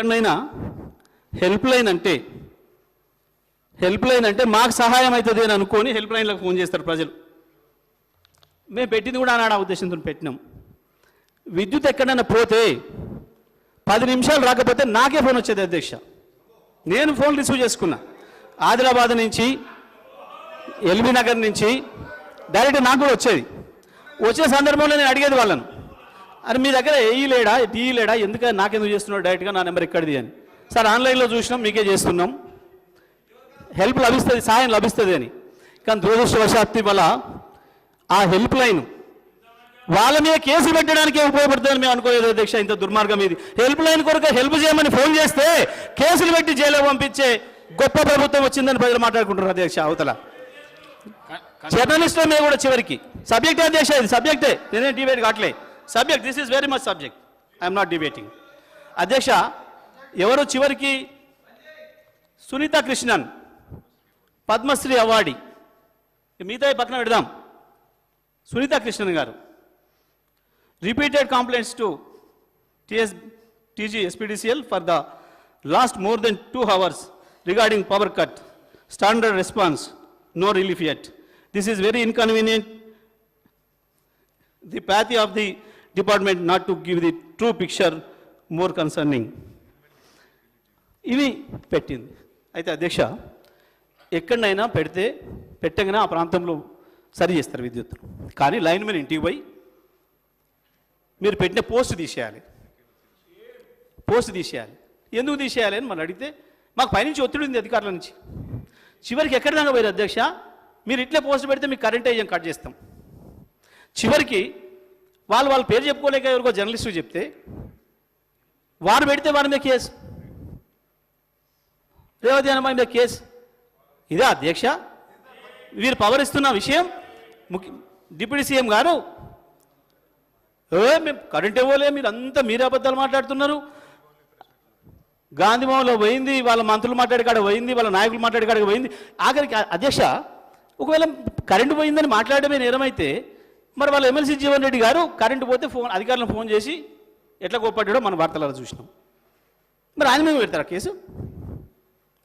ఎక్కడైనా help line అంటే help line అంటే మాకు సహాయం అవుతుంది అని అనుకొని హెల్ప్ లైన్లకు ఫోన్ చేస్తారు ప్రజలు. మేము పెట్టింది కూడా అన్నాడు ఆ ఉద్దేశంతో పెట్టినాం. విద్యుత్ ఎక్కడైనా పోతే పది నిమిషాలు రాకపోతే నాకే ఫోన్ వచ్చేది అధ్యక్ష. నేను ఫోన్ రిసీవ్ చేసుకున్నా. ఆదిలాబాద్ నుంచి ఎల్బీ నగర్ నుంచి డైరెక్ట్ నాకు కూడా వచ్చేది. వచ్చే సందర్భంలో నేను అడిగేది వాళ్ళను. అని మీ దగ్గర ఏ లేడా? టీ లేడా? ఎందుకని నాకెందుకు చేస్తున్నాడు డైరెక్ట్గా నా నెంబర్ ఎక్కడిది అని. సార్ ఆన్లైన్లో చూసినాం మీకే చేస్తున్నాం. హెల్ప్ లభిస్తుంది సహాయం లభిస్తుంది అని. కానీ దురదృష్టవశాత్తు వల్ల ఆ హెల్ప్ లైన్ వాళ్ళ మీద కేసు పెట్టడానికి ఉపయోగపడుతుందని మేము అనుకోలేదు అధ్యక్ష ఇంత దుర్మార్గం ఇది. హెల్ప్ లైన్ కొరకు హెల్ప్ చేయమని ఫోన్ చేస్తే కేసులు పెట్టి జైల్లో పంపించే గొప్ప ప్రభుత్వం వచ్చిందని ప్రజలు మాట్లాడుకుంటున్నారు అధ్యక్ష అవతల. జర్నలిస్టుల మీద కూడా చివరికి. సబ్జెక్టే అధ్యక్ష ఇది సబ్జెక్టే. నేనే డిబేట్ కావట్లే subject this is very much subject I'm not debating అధ్యక్ష ఎవరు చివరికి? సునీత కృష్ణన్ పద్మశ్రీ అవార్డి. మిగతా పక్కన పెడదాం. Sunitha Krishnan garu. Repeated complaints to TS TG SPDCL for the last more than two hours regarding power cut standard response no relief yet. This is very inconvenient the apathy of the department not to give the true picture more concerning. ఇవి పెట్టింది. అయితే అధ్యక్ష ఎక్కడైనా పెడితే పెట్టగానే ఆ ప్రాంతంలో సరి చేస్తారు విద్యుత్తులు కానీ లైన్ మీద ఇంటికి పోయి మీరు పెట్టిన పోస్ట్ తీసేయాలి. పోస్ట్ తీసేయాలి. ఎందుకు తీసేయాలి అని మనం అడిగితే మాకు పైనుంచి ఒత్తిడి ఉంది అధికారుల నుంచి. చివరికి ఎక్కడి దాకా పోయారు అధ్యక్ష? మీరు ఇట్లే పోస్ట్ పెడితే మీకు కరెంట్ అయ్యాం కట్ చేస్తాం. చివరికి వాళ్ళు వాళ్ళ పేరు చెప్పుకోలేక ఎవరికో జర్నలిస్టు చెప్తే వారు పెడితే వారి మీద కేసు. రేవతి అన్నమా మీద కేసు. ఇదే అధ్యక్ష? వీరు పవర్ ఇస్తున్న విషయం ముఖ్య డిప్యూటీ సీఎం గారు ఏ మేము కరెంట్ ఇవ్వలే మీరు అంతా మీరే అబద్ధాలు మాట్లాడుతున్నారు. గాంధీభవన్లో పోయింది వాళ్ళ మంత్రులు మాట్లాడే కాడ పోయింది వాళ్ళ నాయకులు మాట్లాడే కాడ పోయింది. ఆఖరికి అధ్యక్ష ఒకవేళ కరెంటు పోయిందని మాట్లాడమే నేరమైతే మరి వాళ్ళ ఎమ్మెల్సీ జీవన్ రెడ్డి గారు కరెంటు పోతే ఫోన్ అధికారులను ఫోన్ చేసి ఎట్లా కోప్పడ్డాడో మన వార్తలలో చూసినాం. మరి ఆయన మీద పెడతారా కేసు?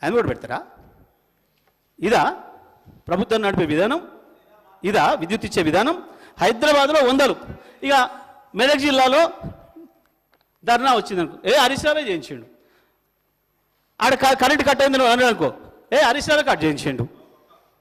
ఆయన కూడా పెడతారా? ఇదా ప్రభుత్వం నడిపే విధానం? ఇదా విద్యుత్ ఇచ్చే విధానం? హైదరాబాద్లో వందలు. ఇక మెదక్ జిల్లాలో ధర్నా వచ్చిందనుకో ఏ హరీష్ రావే చేయించిండు. ఆడ క- కరెంట్ కట్ అయింది అనుకో. ఏ హరీష్ కట్ చేయించిండు.